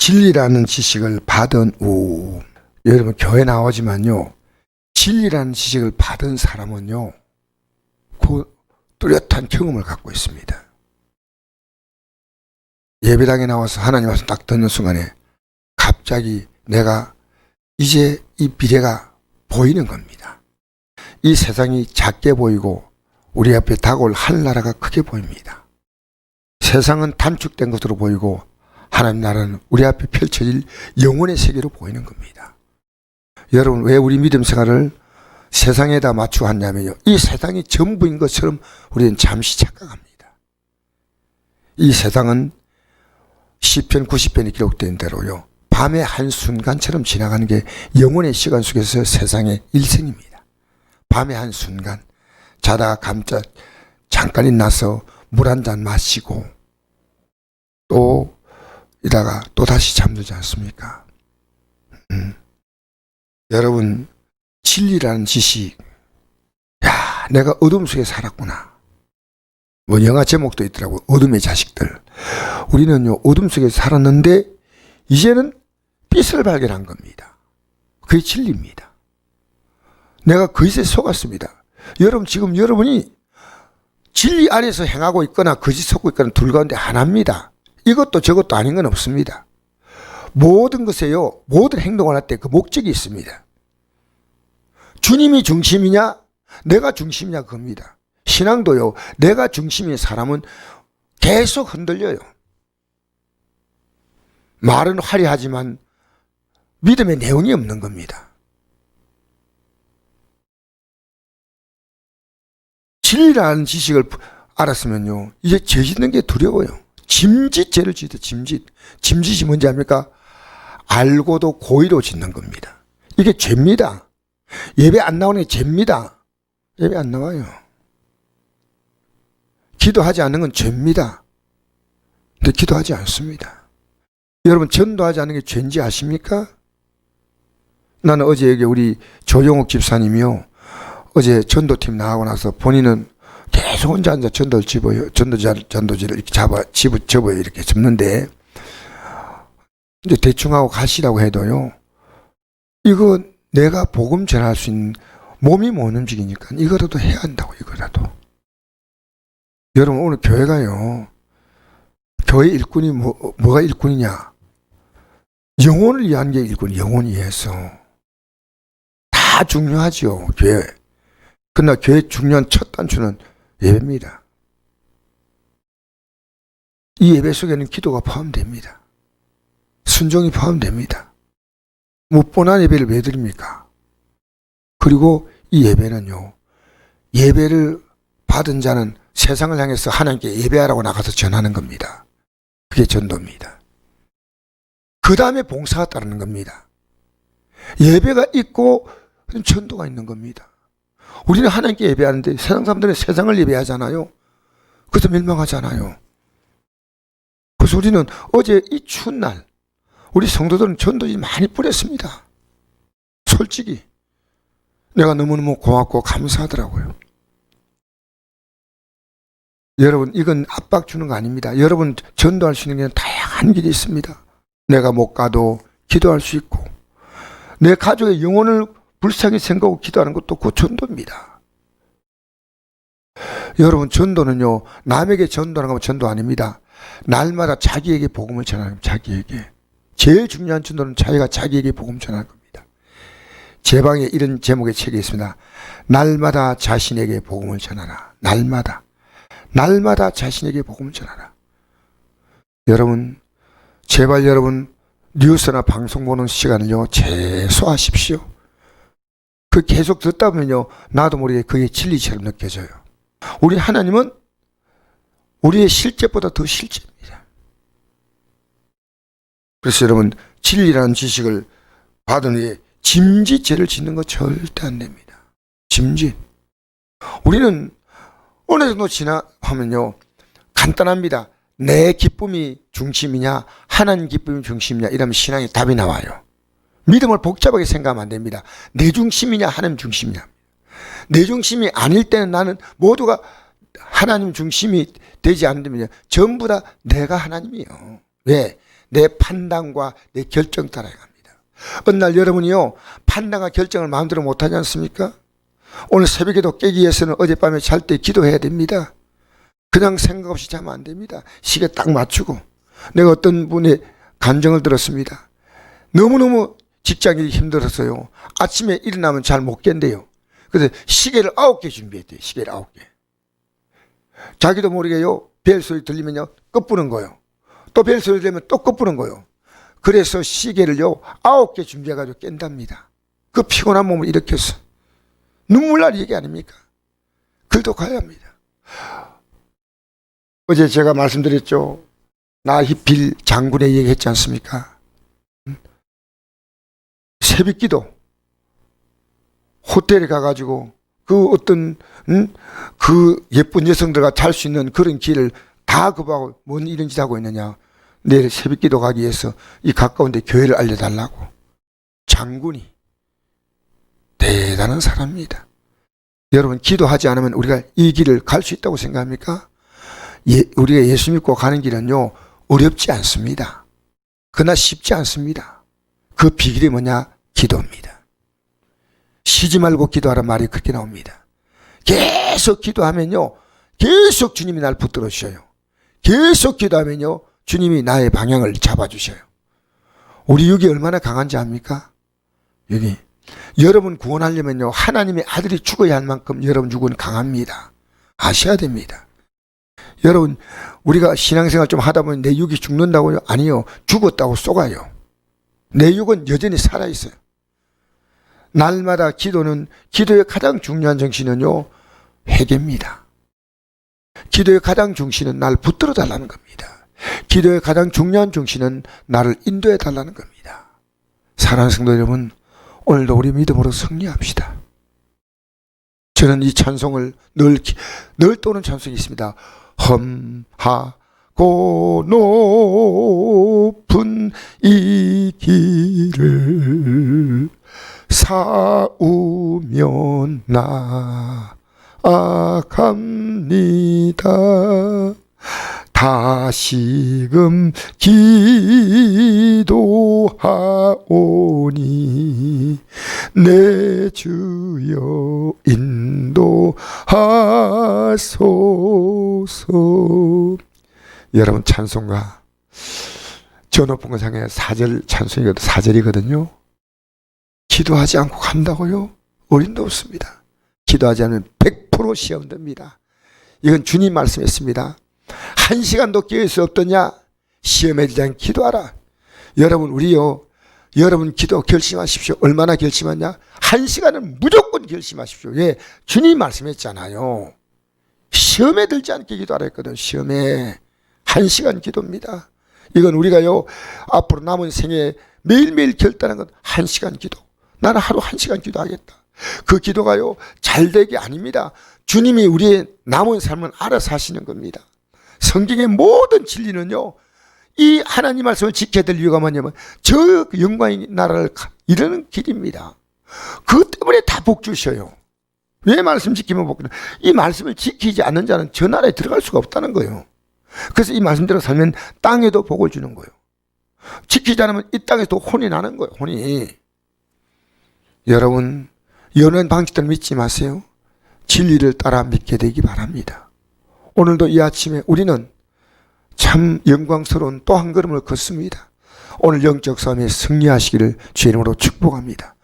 진리라는 지식을 받은 후 여러분 교회 나오지만요 진리라는 지식을 받은 사람은요 그 뚜렷한 경험을 갖고 있습니다. 예배당에 나와서 하나님 말씀 딱 듣는 순간에 갑자기 내가 이제 이 미래가 보이는 겁니다. 이 세상이 작게 보이고 우리 앞에 다가올 하늘나라가 크게 보입니다. 세상은 단축된 것으로 보이고 하나님 나라는 우리 앞에 펼쳐질 영혼의 세계로 보이는 겁니다. 여러분 왜 우리 믿음 생활을 세상에다 맞추고 하냐면요. 이 세상이 전부인 것처럼 우리는 잠시 착각합니다. 이 세상은 시편 90편이 기록된 대로요. 밤의 한순간처럼 지나가는 게 영혼의 시간 속에서 세상의 일생입니다. 밤의 한순간 자다가 감자 잠깐 일나서 물 한 잔 마시고 또 이다가 또 다시 잠들지 않습니까? 음. 여러분 진리라는 지식 야 내가 어둠 속에 살았구나. 뭐 영화 제목도 있더라고. 어둠의 자식들. 우리는요 어둠 속에 살았는데 이제는 빛을 발견한 겁니다. 그게 진리입니다. 내가 거짓에 속았습니다. 여러분 지금 여러분이 진리 안에서 행하고 있거나 거짓 속고 있거나 둘 가운데 하나입니다 이것도 저것도 아닌 건 없습니다. 모든 것에요 모든 행동을 할 때 그 목적이 있습니다. 주님이 중심이냐 내가 중심이냐 그겁니다. 신앙도요 내가 중심인 사람은 계속 흔들려요. 말은 화려하지만 믿음의 내용이 없는 겁니다. 진리라는 지식을 알았으면요 이제 죄 짓는 게 두려워요 짐짓 죄를 짓다 짐짓. 짐짓이 뭔지 압니까? 알고도 고의로 짓는 겁니다. 이게 죄입니다. 예배 안 나오는 게 죄입니다. 예배 안 나와요. 기도하지 않는 건 죄입니다. 근데 기도하지 않습니다. 여러분 전도하지 않는 게 죄인지 아십니까? 나는 어제 여기 우리 조영욱 집사님이요. 어제 전도팀 나가고 나서 본인은 계속 혼자 앉아 전도를 집어요. 전도자, 전도지를 이렇게 잡아, 집어, 접어요. 이렇게 접는데, 이제 대충 하고 가시라고 해도요, 이거 내가 복음 전할 수 있는 몸이 못 움직이니까 이거라도 해야 한다고, 이거라도. 여러분, 오늘 교회가요, 교회 일꾼이 뭐, 뭐가 일꾼이냐? 영혼을 위한 게 일꾼, 영혼을 위해서. 다 중요하죠, 교회. 그러나 교회 중요한 첫 단추는 예배입니다. 이 예배 속에는 기도가 포함됩니다. 순종이 포함됩니다. 무뻔한 예배를 왜 드립니까? 그리고 이 예배는요, 예배를 받은 자는 세상을 향해서 하나님께 예배하라고 나가서 전하는 겁니다. 그게 전도입니다. 그 다음에 봉사가 따르는 겁니다. 예배가 있고 전도가 있는 겁니다. 우리는 하나님께 예배하는데 세상 사람들은 세상을 예배하잖아요. 그래서 멸망하잖아요. 그래서 우리는 어제 이 추운 날 우리 성도들은 전도지 많이 뿌렸습니다. 솔직히 내가 너무너무 고맙고 감사하더라고요. 여러분 이건 압박 주는 거 아닙니다. 여러분 전도할 수 있는 게 다양한 길이 있습니다. 내가 못 가도 기도할 수 있고 내 가족의 영혼을 불쌍히 생각하고 기도하는 것도 그 전도입니다. 여러분 전도는요 남에게 전도하는 건 전도 아닙니다. 날마다 자기에게 복음을 전하는 겁니다. 자기에게 제일 중요한 전도는 자기가 자기에게 복음 전하는 겁니다. 제 방에 이런 제목의 책이 있습니다. 날마다 자신에게 복음을 전하라. 날마다 날마다 자신에게 복음을 전하라. 여러분 제발 여러분 뉴스나 방송 보는 시간을요 최소화하십시오. 그 계속 듣다 보면요, 나도 모르게 그게 진리처럼 느껴져요. 우리 하나님은 우리의 실제보다 더 실제입니다. 그래서 여러분, 진리라는 지식을 받은 후에 짐짓죄를 짓는 거 절대 안 됩니다. 짐짓. 우리는 어느 정도 지나하면요, 간단합니다. 내 기쁨이 중심이냐, 하나님 기쁨이 중심이냐, 이러면 신앙에 답이 나와요. 믿음을 복잡하게 생각하면 안 됩니다. 내 중심이냐 하나님 중심이냐. 내 중심이 아닐 때는 나는 모두가 하나님 중심이 되지 않으면 전부 다 내가 하나님이요. 왜? 내 판단과 내 결정 따라야 합니다. 어느 날 여러분이요 판단과 결정을 마음대로 못하지 않습니까? 오늘 새벽에도 깨기 위해서는 어젯밤에 잘 때 기도해야 됩니다. 그냥 생각 없이 자면 안 됩니다. 시계 딱 맞추고 내가 어떤 분의 감정을 들었습니다. 너무너무 직장이 힘들었어요. 아침에 일어나면 잘 못 깬대요. 그래서 시계를 아홉 개 준비했대요. 시계를 아홉 개. 자기도 모르게요. 벨 소리 들리면요. 끝부는 거예요. 또 벨 소리 들리면 또 끝부는 거예요. 그래서 시계를요. 아홉 개 준비해가지고 깬답니다. 그 피곤한 몸을 일으켜서. 눈물 날 얘기 아닙니까? 글도 가야 합니다. 어제 제가 말씀드렸죠. 나히빌 장군의 얘기 했지 않습니까? 음? 새벽 기도. 호텔에 가가지고 그 어떤 음? 그 예쁜 여성들과 잘 수 있는 그런 길을 다 그하고 뭔 이런 짓 하고 있느냐. 내일 새벽 기도 가기 위해서 이 가까운데 교회를 알려달라고. 장군이 대단한 사람입니다. 여러분 기도하지 않으면 우리가 이 길을 갈 수 있다고 생각합니까? 예, 우리가 예수 믿고 가는 길은요 어렵지 않습니다. 그러나 쉽지 않습니다. 그 비결이 뭐냐? 기도입니다. 쉬지 말고 기도하라 말이 그렇게 나옵니다. 계속 기도하면요 계속 주님이 날 붙들어 주셔요. 계속 기도하면요 주님이 나의 방향을 잡아 주셔요. 우리 육이 얼마나 강한지 압니까? 여기 여러분 구원하려면요 하나님의 아들이 죽어야 할 만큼 여러분 육은 강합니다. 아셔야 됩니다. 여러분 우리가 신앙생활 좀 하다 보면 내 육이 죽는다고요? 아니요 죽었다고 쏘가요. 내 육은 여전히 살아 있어요. 날마다 기도는 기도의 가장 중요한 정신은요 회개입니다. 기도의 가장 중심은 날 붙들어 달라는 겁니다. 기도의 가장 중요한 중심은 나를 인도해 달라는 겁니다. 사랑하는 성도 여러분, 오늘도 우리 믿음으로 승리합시다. 저는 이 찬송을 늘, 기- 늘 떠오는 찬송이 있습니다. 험하 고 높은 이 길을 사우면 나아갑니다. 다시금 기도하오니 내 주여 인도하소서 여러분 찬송가 저 높은 곳상에 사절 찬송이거든 사절이거든요 기도하지 않고 간다고요? 어림도 없습니다 기도하지 않으면 100% 시험됩니다 이건 주님 말씀했습니다 한 시간도 깨울 수 없더냐? 시험에 대한 기도하라. 여러분, 우리요. 여러분 기도 결심하십시오. 얼마나 결심하냐? 한 시간은 무조건 결심하십시오. 예. 주님 말씀했잖아요. 시험에 들지 않게 기도하라 했거든. 시험에. 한 시간 기도입니다. 이건 우리가요. 앞으로 남은 생에 매일매일 결단한 건 한 시간 기도. 나는 하루 한 시간 기도하겠다. 그 기도가요. 잘 되게 아닙니다. 주님이 우리의 남은 삶을 알아서 하시는 겁니다. 성경의 모든 진리는요, 이 하나님 말씀을 지켜야 될 이유가 뭐냐면, 저 영광의 나라를 가- 이루는 길입니다. 그 때문에 다 복 주셔요. 왜 말씀 지키면 복 주나? 이 말씀을 지키지 않는 자는 저 나라에 들어갈 수가 없다는 거예요. 그래서 이 말씀대로 살면 땅에도 복을 주는 거예요. 지키지 않으면 이 땅에도 혼이 나는 거예요, 혼이. 여러분, 연연 방식들 믿지 마세요. 진리를 따라 믿게 되기 바랍니다. 오늘도 이 아침에 우리는 참 영광스러운 또 한 걸음을 걷습니다. 오늘 영적 싸움에 승리하시기를 주의 이름으로 축복합니다.